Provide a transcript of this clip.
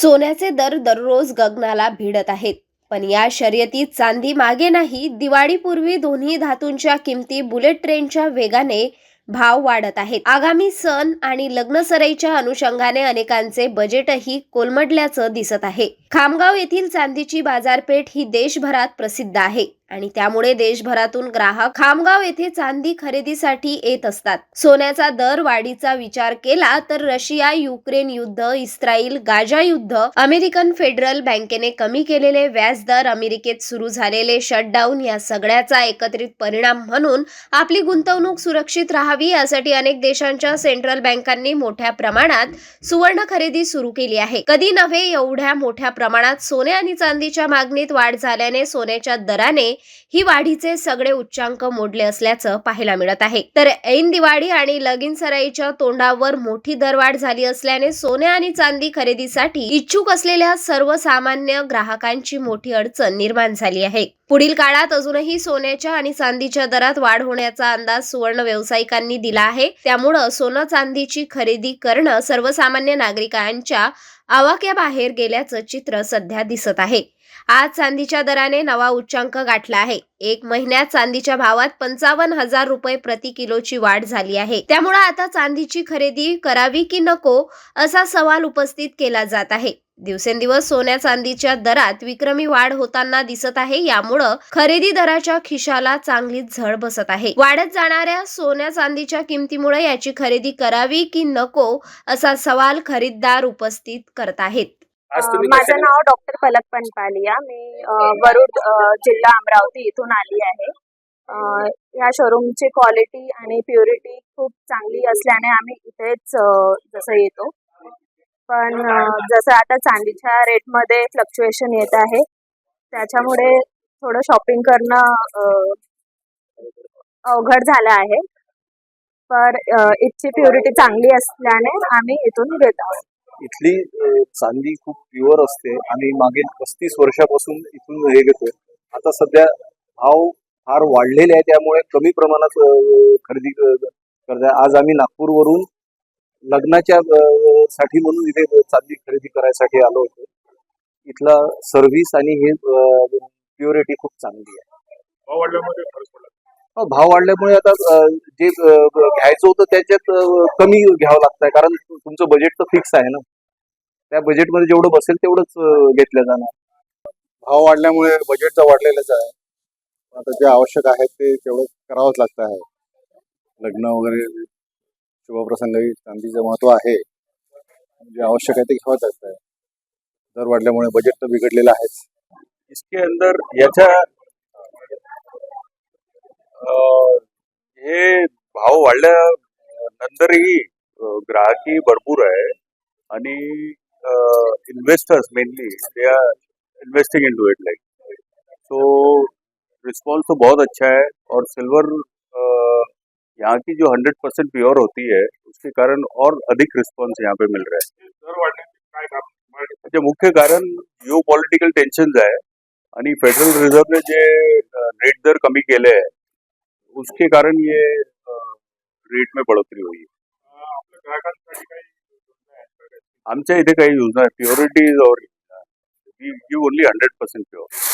सोन्याचे दर दररोज गगनाला भिडत आहेत. पण या शर्यतीत चांदी मागे नाही दिवाळीपूर्वी दोन्ही धातूंच्या किमती बुलेट ट्रेनच्या वेगाने भाव वाढत आहेत. आगामी सण आणि लग्नसराईच्या अनुषंगाने अनेकांचे बजेटही कोलमडल्याचं दिसत आहे. खामगाव येथील चांदीची बाजारपेठ ही देशभरात प्रसिद्ध आहे. आणि त्यामुळे देशभरातून ग्राहक खामगाव येथे चांदी खरेदीसाठी येत असतात. सोन्याचा दर वाढीचा विचार केला तर रशिया युक्रेन युद्ध इस्रायल गाजा युद्ध अमेरिकन फेडरल बँकेने कमी केलेले व्याजदर अमेरिकेत सुरू झालेले शटडाऊन या सगळ्याचा एकत्रित परिणाम म्हणून आपली गुंतवणूक सुरक्षित राहावी यासाठी अनेक देशांच्या सेंट्रल बँकांनी मोठ्या प्रमाणात सुवर्ण खरेदी सुरू केली आहे. कधी नव्हे एवढ्या मोठ्या प्रमाणात सोने आणि चांदीच्या मागणीत वाढ झाल्याने सोन्याच्या दराने ही वाढीचे सगळे उच्चांक मोडले असल्याचं पाहायला मिळत आहे. तर ऐन दिवाळी आणि लगीन सराईच्या तोंडावर मोठी दरवाढ झाली असल्याने सोने आणि चांदी खरेदीसाठी इच्छुक असलेल्या सर्वसामान्य ग्राहकांची मोठी अडचण निर्माण झाली आहे. पुढील काळात अजूनही सोन्याच्या आणि चांदीच्या दरात वाढ होण्याचा अंदाज सुवर्ण व्यावसायिकांनी दिला आहे. त्यामुळं सोनं चांदीची खरेदी करणं सर्वसामान्य नागरिकांच्या आवाक्याबाहेर गेल्याचं चित्र सध्या दिसत आहे. आज चांदीच्या दराने नवा उच्चांक गाठला आहे. एक महिन्यात चांदीच्या भावात पंचावन्न हजार रुपये प्रति किलोची वाढ झाली आहे. त्यामुळे आता चांदीची खरेदी करावी की नको असा सवाल उपस्थित केला जात आहे. दिवसेंदिवस सोन्या चांदीच्या दरात विक्रमी वाढ होताना दिसत आहे. यामुळं खरेदी दराच्या खिशाला चांगलीच झळ बसत आहे. वाढत जाणाऱ्या सोन्या चांदीच्या किमतीमुळे याची खरेदी करावी की नको असा सवाल खरीददार उपस्थित करत आहेत. माझं नाव डॉक्टर पलक पनपालिया. मी वरुड जिल्हा अमरावती इथून आली आहे. या शोरूमची क्वालिटी आणि प्युरिटी खूप चांगली असल्याने आम्ही इथेच जसं येतो. पण जसं आता चांदीच्या रेटमध्ये फ्लक्च्युएशन येत आहे त्याच्यामुळे थोडं शॉपिंग करणं अवघड झालं आहे. पर इथची प्युरिटी चांगली असल्याने आम्ही इथून घेत आहोत. इथली चांदी खूप प्युअर असते. आणि मागील पस्तीस वर्षापासून इथून हे घेतोय. आता सध्या भाव फार वाढलेले आहे त्यामुळे कमी प्रमाणात खरेदी क- करत आज आम्ही नागपूरवरून लग्नाच्या साठी म्हणून इथे चांदी खरेदी करायसाठी आलो होतो. इथला सर्व्हिस आणि हे प्युरिटी खूप चांगली आहे. भाव वाढल्यामुळे आता जे घ्यायचं होतं त्याच्यात कमी घ्यावं लागतंय. कारण तुमचं बजेट तर फिक्स आहे ना. त्या बजेटमध्ये जेवढं बसेल तेवढंच घेतलं जाणार. भाव वाढल्यामुळे बजेट तर वाढलेलंच आहे. आता जे आवश्यक आहे ते तेवढं करावंच लागतं आहे. लग्न वगैरे शुभप्रसंगी चांदीचं महत्त्व आहे. जे आवश्यक आहे ते घ्यावंच जात आहे दर वाढल्यामुळे बजेट तर बिघडलेलं आहेच. इसके अंदर याच्या हे भाव वाढल्यानंतरही अं, ग्राहकही भरपूर आहे. आणि investors mainly they are investing in to it like so response तो बहुत अच्छा है और सिल्वर यहाँ की जो हंड्रेड परसेंट प्योर होती है उसके कारण और अधिक रिस्पॉन्स यहाँ पे मिल रहा है। त्याचे मुख्य कारण जिओ पॉलिटिकल टेन्शन आहे आणि फेडरल रिझर्वने जे रेट दर कमी केले आहे उसके कारण ये रेट में बढ़ोतरी हुई आमच्या इथे काही योजना आहे प्युरिटी इज और we give only hundred percent pure